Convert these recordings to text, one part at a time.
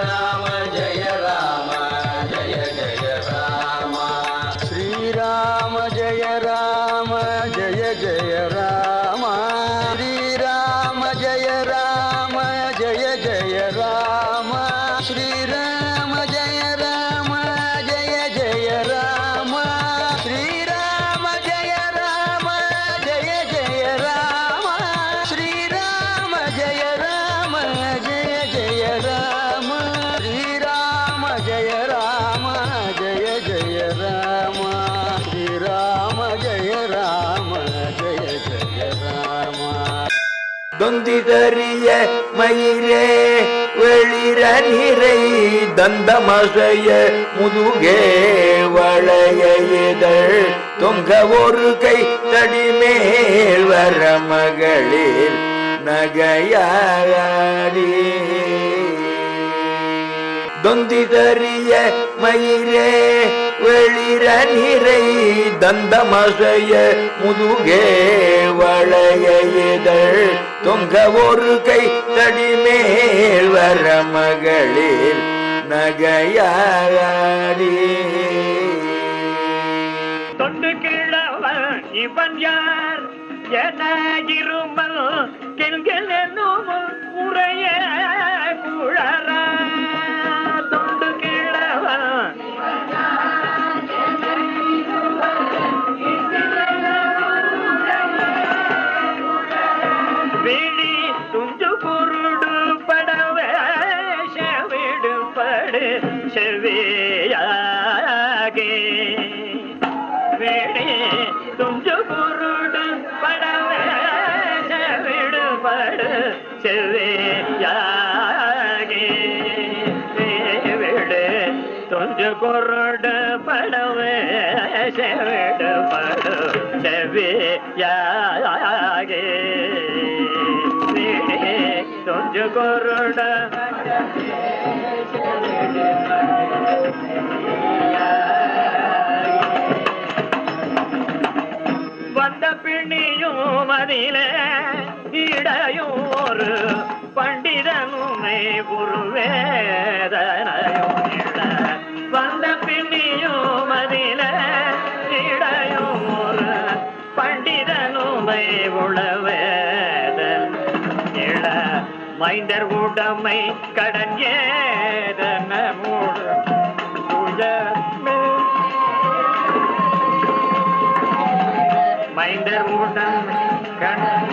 الله தொந்திதறிய மயிரே வெளிர நிறை தந்தமசைய முதுகே வளைய இதழ் தொங்க ஒரு கை தடிமேல் வர மகளிர் நகையாடி. தொந்திதறிய மயிரே வெளிர நிறை தந்தமசைய முதுகே வளைய இதழ் தொங்க ஒரு கை தடிமேல் வர மகளிர் நகையாடி தொண்டு கிழவன் இவன் யார்? என இருமல் கெண்கள் என்னும் உரைய குழற செவ்வே யாகி செவிடு. தொஞ்சு கொருடு படவே செவிடு. படு செவ்வே யாகி வந்த பின்னியும் மதிலே இடையும் ஒரு பண்டிதனுமே குருவேதனையோ வந்த பின்னியும் மதில இடையும் ஒரு பண்டிதனுமே உளவேத இள மைந்தர் உடமை கடன் ஏதன மூடு மைந்தர் உடமை கடன்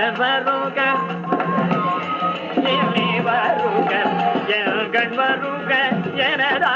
வருக வருக என் கண் வருக எனதா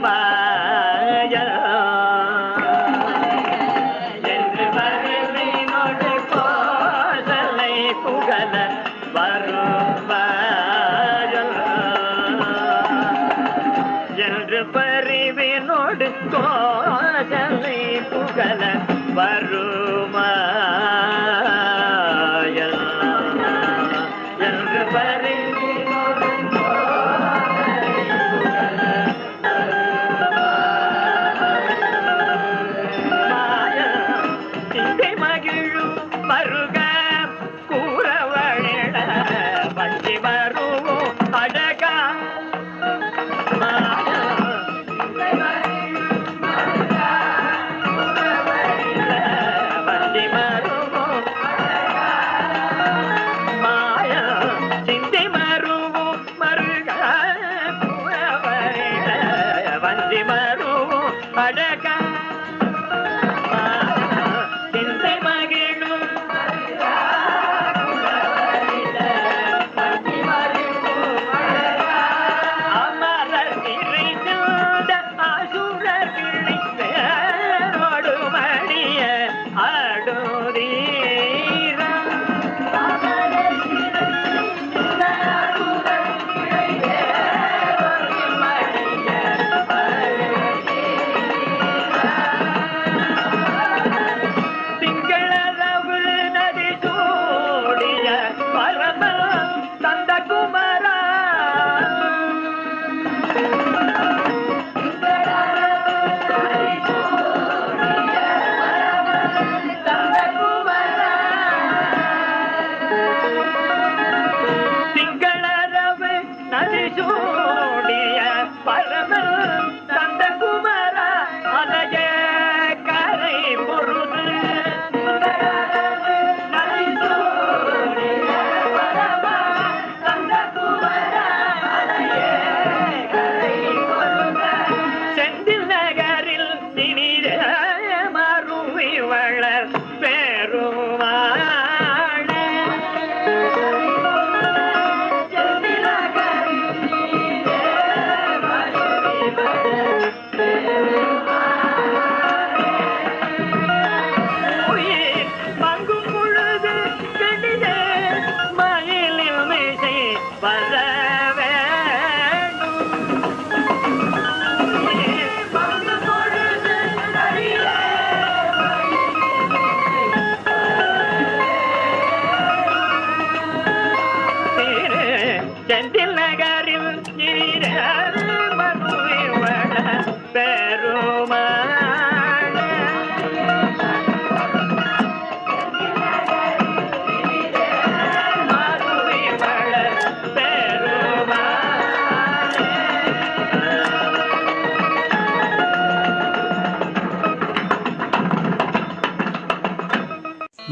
bye.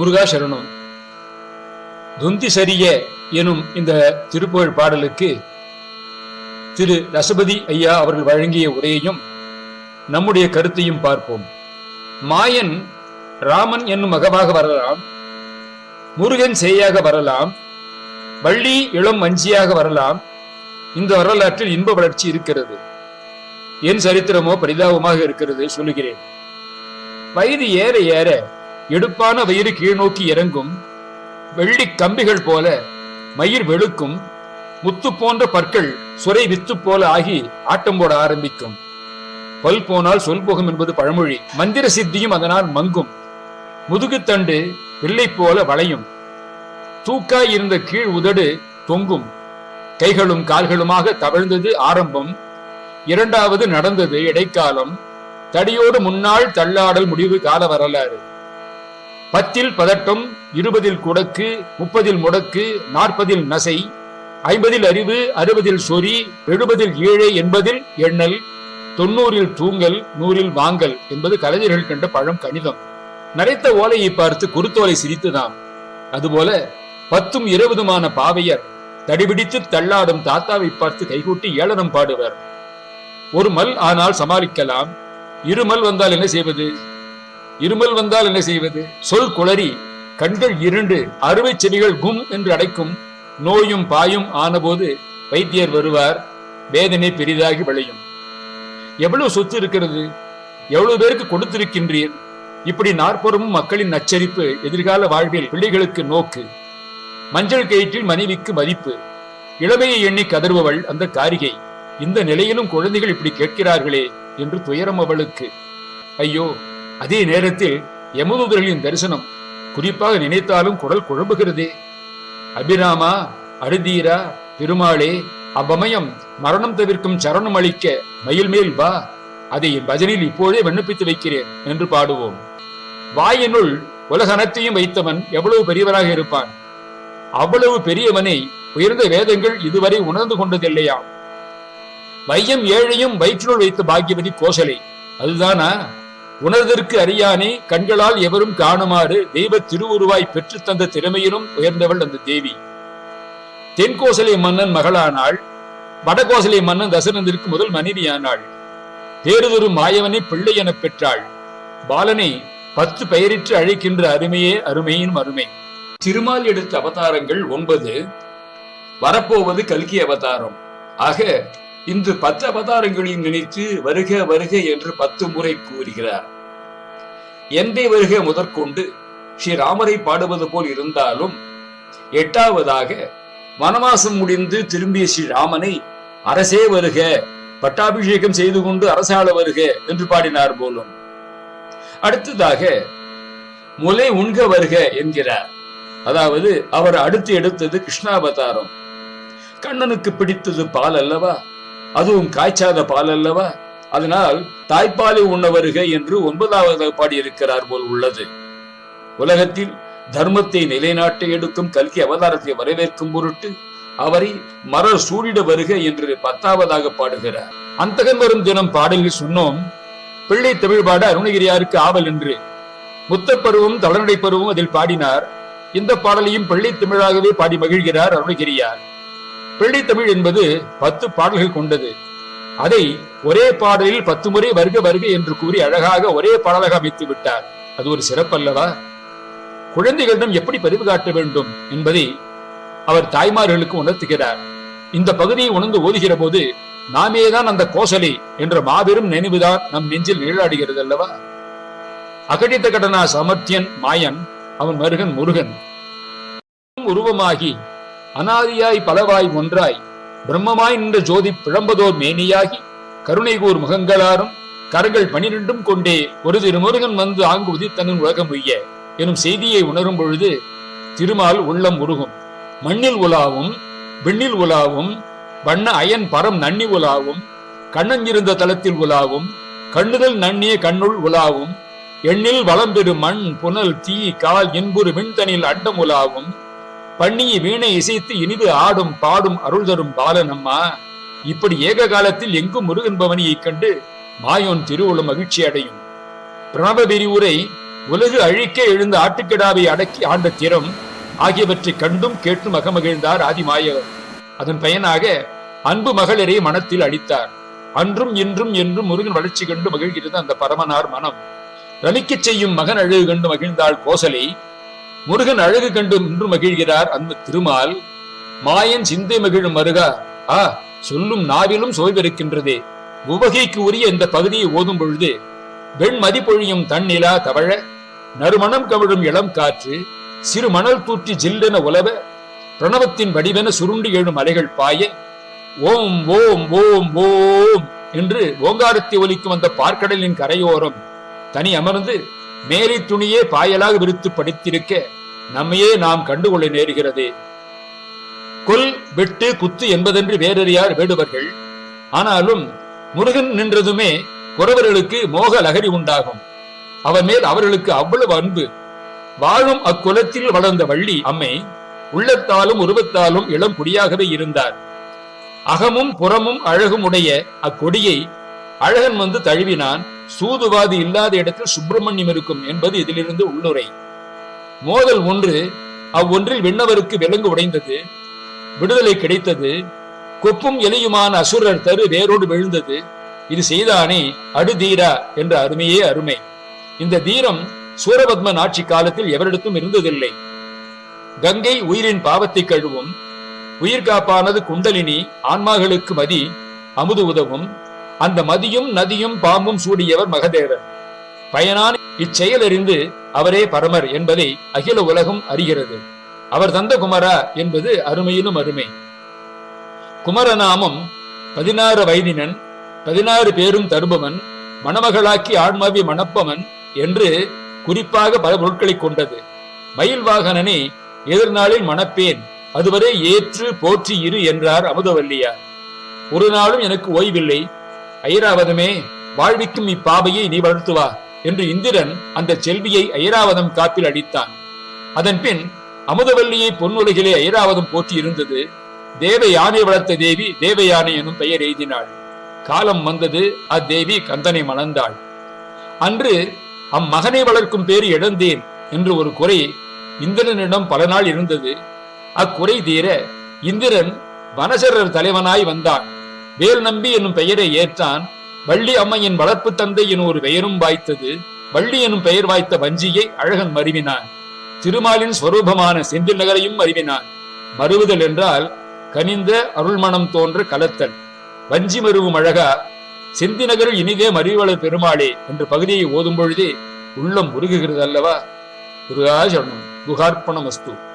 முருகா சரணம். துந்தி சரிய எனும் இந்த திருப்புகழ் பாடலுக்கு திரு ரசபதி ஐயா அவர்கள் வழங்கிய உரையையும் நம்முடைய கருத்தையும் பார்ப்போம். மாயன் ராமன் என்னும் மகவாக வரலாம். முருகன் சேயாக வரலாம். வள்ளி இளம் வஞ்சியாக வரலாம். இந்த வரலாற்றில் இன்ப வளர்ச்சி இருக்கிறது. என் சரித்திரமோ பரிதாபமாக இருக்கிறது சொல்லுகிறேன். வயது ஏற ஏற எடுப்பான வயிறு கீழ்நோக்கி இறங்கும் வெள்ளி கம்பிகள் போல மயிர் வெளுக்கும். முத்து போன்ற பற்கள் சுரை வித்து போல ஆகி ஆட்டம் போட ஆரம்பிக்கும். பல் போனால் சொல் போகும் என்பது பழமொழி. மந்திர சித்தியும் அதனால் மங்கும். முதுகுத்தண்டு வில்லை போல வளையும். தூக்காய் இருந்த கீழ் உதடு தொங்கும். கைகளும் கால்களுமாக தவழ்ந்தது ஆரம்பம். இரண்டாவது நடந்தது இடைக்காலம். தடியோடு முன்னாள் தள்ளாடல் முடிவு கால வரலாறு பத்தில் பதட்டம் இருபதில் குடக்கு முப்பதில் முடக்கு நாற்பதில் நசை ஐம்பதில் அறிவு அறுபதில் சொறி எழுபதில் ஏழை எண்பதில் எண்ணல் தொண்ணூறில் தூங்கல் நூறில் வாங்கல் என்பது கலைஞர்கள் கண்ட பழம் கணிதம். நரைத்த ஓலையை பார்த்து குருத்தோலை சிரித்துதாம். அதுபோல பத்தும் இருபதுமான பாவையர் தடிபிடித்து தள்ளாடும் தாத்தாவை பார்த்து கைகூட்டி ஏளனம் பாடுவர். ஒரு மல் ஆனால் சமாளிக்கலாம் இருமல் வந்தால் என்ன செய்வது? இருமல் வந்தால் என்ன செய்வது? சொல் குளறி கண்கள் இருண்டு அறுவை செடிகள் கும் என்று அடைக்கும் நோயும் பாயும் ஆனபோது வைத்தியர் வருவார் வேதனை பெரிதாகி விளையும். எவ்வளவு சொத்து இருக்கிறது? எவ்வளவு பேருக்கு கொடுத்திருக்கின்றீர்? இப்படி நாற்புறமும் மக்களின் நச்சரிப்பு எதிர்கால வாழ்வில் பிள்ளைகளுக்கு நோக்கு. மஞ்சள் கயிற்றில் மனைவிக்கு மதிப்பு. இளமையை எண்ணி கதறுபவள் அந்த காரிகை. இந்த நிலையிலும் குழந்தைகள் இப்படி கேட்கிறார்களே என்று துயரம் அவளுக்கு. ஐயோ அதே நேரத்தில் யமதூதர்களின் தரிசனம் குறிப்பாக நினைத்தாலும் குரல் குழம்புகிறதே. அபிராமா அருதீரா பெருமாளே அவ்வமயம் மரணம் தவிர்க்கும் சரணம் அளிக்க மயில் மேல் வா. அதை என் பஜனில் இப்போதே விண்ணப்பித்து வைக்கிறேன் என்று பாடுவோம். வாயினுள் உலகனத்தையும் வைத்தவன் எவ்வளவு பெரியவராக இருப்பான்? அவ்வளவு பெரியவனை உயர்ந்த வேதங்கள் இதுவரை உணர்ந்து கொண்டதில்லையாம். வையம் ஏழையும் வயிற்றுள் வைத்த பாக்கியவதி கோசலை. அதுதானா? உணர்தற்கு அறியானே கண்களால் எவரும் காணுமாறு தெய்வ திருவுருவாய் பெற்றுத் தந்த திறமையிலும் உயர்ந்தவள் அந்த தேவி. தென்கோசலை மன்னன் மகளானாள். வடகோசலை மன்னன் தசரந்திற்கு முதல் மனைவியானாள். பேருதொரு மாயவனை பிள்ளை எனப் பெற்றாள். பாலனை பத்து பெயரிட்டு அழைக்கின்ற அருமையே அருமையின் அருமை திருமால் எடுத்த அவதாரங்கள் ஒன்பது. வரப்போவது கல்கி அவதாரம். ஆக இன்று பத்து அவதாரங்களையும் நினைத்து வருக வருக என்று பத்து முறை கூறுகிறார். எந்தை வருக முதற்கொண்டு ஸ்ரீராமரை பாடுவது போல் இருந்தாலும் எட்டாவதாக வனவாசம் முடிந்து திரும்பிய ஸ்ரீராமனை அரசே வருக பட்டாபிஷேகம் செய்து கொண்டு அரசாள வருக என்று பாடினார் போலும். அடுத்ததாக முலை உண்க வருக என்கிறார். அதாவது அவர் அடுத்து எடுத்தது கிருஷ்ணாவதாரம். கண்ணனுக்கு பிடித்தது பால் அல்லவா? அதுவும் காய்ச்சாத பால் அல்லவா அதனால் தாய்ப்பாலை உண்ண வருக என்று ஒன்பதாவது பாடியிருக்கிறார் போல் உள்ளது. உலகத்தில் தர்மத்தை நிலைநாட்ட எடுக்கும் கல்கி அவதாரத்தை வரவேற்கும் பொருட்டு அவரை மரர் சூடிட வருக என்று பத்தாவதாக பாடுகிறார். அந்தகன் வரும் தினம் பாடலில் சொன்னோம் பிள்ளை தமிழ் பாட அருணகிரியாருக்கு ஆவல் என்று. முத்தப்பருவம் தளநடை பருவம் அதில் பாடினார். இந்த பாடலையும் பிள்ளை தமிழாகவே பாடி மகிழ்கிறார் அருணகிரியார். பிள்ளை தமிழ் என்பது பத்து பாடல்கள் கொண்டது. அதை ஒரே பாடலில் பத்து முறை வருக வருக என்று கூறி அழகாக ஒரே பாடலாக அமைத்து விட்டார். அது ஒரு சிறப்பல்லவா? குழந்தைகளிடம் எப்படி பதிவு காட்ட வேண்டும் என்பதை அவர் தாய்மார்களுக்கு உணர்த்துகிறார். இந்த பகுதியை உணர்ந்து ஓதுகிற போது நாமேதான் அந்த கோசலை என்ற மாபெரும் நினைவுதான் நம் நெஞ்சில் நிழலாடுகிறது அல்லவா அகடித்த கடனா சமர்த்தியன் மாயன் அவன் மருகன் முருகன். உருவமாகி அனாதியாய் பலவாய் ஒன்றாய் பிரம்மமாய் நின்ற ஜோதி பிழம்பதோர் மேனியாகி கருணை கூர் முகங்களாரும் கரங்கள் பனிரெண்டும் கொண்டே ஒரு திருமுருகன் வந்து ஆங்கு உதித்தனன் உலகம் உய்ய எனும் செய்தியை உணரும் பொழுது திருமால் உள்ளம் உருகும். மண்ணில் உலாவும் விண்ணில் உலாவும் வண்ண அயன் பரம் நன்னி உலாவும் கண்ணஞ்சிருந்த தளத்தில் தலத்தில் உலாவும் கண்ணுதல் நன்னிய கண்ணுள் உலாவும் எண்ணில் வளம் பெறு மண் புனல் தீ கால் என்புரு விண்தனில் அண்டம் உலாவும் பண்ணி வீணை இசைத்து இனிது ஆடும் பாடும் அருள் தரும் பாலனம்மா இப்படி ஏக காலத்தில் எங்கும் முருகன் பவனியைக் கண்டு மாயோன் திருவுளம் மகிழ்ச்சி அடையும். பிரணவ விரிவுரை உலகு அழிக்க எழுந்த ஆட்டுக்கிடாவை அடக்கி ஆண்ட திறம் ஆகியவற்றை கண்டும் கேட்டும் அகமகிழ்ந்தார் ஆதிமாயவர். அதன் பயனாக அன்பு மகளிரை மனத்தில் அளித்தார். அன்றும் இன்றும் என்றும் முருகன் வளர்ச்சி கண்டு மகிழ்கிறது அந்த பரமனார் மனம். ரலிக்கச் செய்யும் மகன் அழகு கண்டு மகிழ்ந்தாள் கோசலை முருகன் அழகு கண்டு நின்று மகிழ்கிறார் அந்த திருமால். மாயன் சிந்தை மகிழும் மருகா. ஆ சொல்லும் நாவிலும் சுவைபிருக்கின்றதே உவகைக்கு உரிய இந்த பகுதியை ஓதும் பொழுது வெண்மதி பொழியும் தன்னிலா தவழ நறுமணம் கவிழும் இளம் காற்று சிறு மணல் தூற்றி ஜில்லென உலவ பிரணவத்தின் வடிவென சுருண்டு எழும் அலைகள் பாய ஓம் ஓம் ஓம் ஓம் என்று ஓங்காரத்தை ஒலிக்கும் அந்த பார்க்கடலின் கரையோரம் தனி அமர்ந்து மேரி துணியே பாயலாக விரித்து படித்திருக்க நம்மையே நாம் கண்டுகொள்ள நேர்கிறது. கொல் வெட்டு குத்து என்பதென்று வேறறியார் வேடுவர்கள். ஆனாலும் முருகன் நின்றதுமே குறவர்களுக்கு மோக லகரி உண்டாகும். அவன் மேல் அவர்களுக்கு அவ்வளவு அன்பு. வாழும் அக்குலத்தில் வளர்ந்த வள்ளி அம்மை உள்ளத்தாலும் உருவத்தாலும் இளம் குடியாகவே இருந்தார். அகமும் புறமும் அழகும் உடைய அக்கொடியை அழகன் வந்து தழுவினான். சூதுவாது இல்லாத இடத்தில் சுப்பிரமணியம் இருக்கும் என்பது இதிலிருந்து உள்ளுரை. மோதல் ஒன்று அவ்வொன்றில் விண்ணவருக்கு விலங்கு உடைந்தது விடுதலை கிடைத்தது கொப்பும் எலியுமான அசுரர் தரு வேரோடு விழுந்தது. இது செய்தானே அடுதீரா என்ற அருமையே அருமை. இந்த தீரம் சூரபத்மன் ஆட்சி காலத்தில் எவரிடத்தும் இருந்ததில்லை. கங்கை உயிரின் பாவத்தை கழுவும் உயிர் காப்பானது குண்டலினி ஆன்மாகளுக்கு மதி அமுது உதவும் அந்த மதியும் நதியும் பாம்பும் சூடியவர் மகதேவர். பயனான இச்செயல் அறிந்து அவரே பரமர் என்பதை அகில உலகம் அறிகிறது. அவர் தந்த குமரா என்பது அருமையிலும் அருமை. குமரநாமம் பதினாறு வயதினன் பதினாறு பேரும் தருபவன் மணமகளாக்கி ஆன்மாவி மணப்பவன் என்று குறிப்பாக பல பொருட்களை கொண்டது. மயில் வாகனனே எதிர்நாளில் மணப்பேன் அதுவரை ஏற்று போற்றி இரு என்றார் அமுதவல்லியார். ஒரு நாளும் எனக்கு ஓய்வில்லை ஐராவதமே வாழ்விக்கும் இப்பாவையை நீ வளர்த்துவா என்று இந்திரன் அந்த செல்வியை ஐராவதம் காப்பில் அடித்தான். அதன் பின் அமுதவல்லியை பொன்னுலகிலே ஐராவதம் போற்றி இருந்தது தேவ யானை வளர்த்த தேவி தேவ யானை எனும் பெயர் எய்தினாள். காலம் வந்தது அத்தேவி கந்தனை மணந்தாள். அன்று அம்மகனை வளர்க்கும் பேர் இழந்தேன் என்று ஒரு குறை இந்திரனிடம் பல நாள் இருந்தது. அக்குறை தீர இந்திரன் வனசரர் தலைவனாய் வந்தான். வேல் நம்பி என்னும் பெயரை ஏற்றான். வள்ளி அம்மையின் வளர்ப்பு தந்தை எனும் ஒரு பெயரும் வாய்த்தது. வள்ளி எனும் பெயர் வாய்த்த வஞ்சியை அழகன் மருவினான். திருமாலின் ஸ்வரூபமான செந்தில் நகரையும் மருவினான். மருவுதல் என்றால் கனிந்த அருள்மணம் தோன்ற கலத்தல். வஞ்சி மருவும் அழகா செந்தி நகரில் இனிதே மறிவளர் பெருமாளே என்ற பகுதியை ஓதும் பொழுதே உள்ளம் உருகுகிறது அல்லவா முருகா சரணம். குகார்ப்பணமஸ்து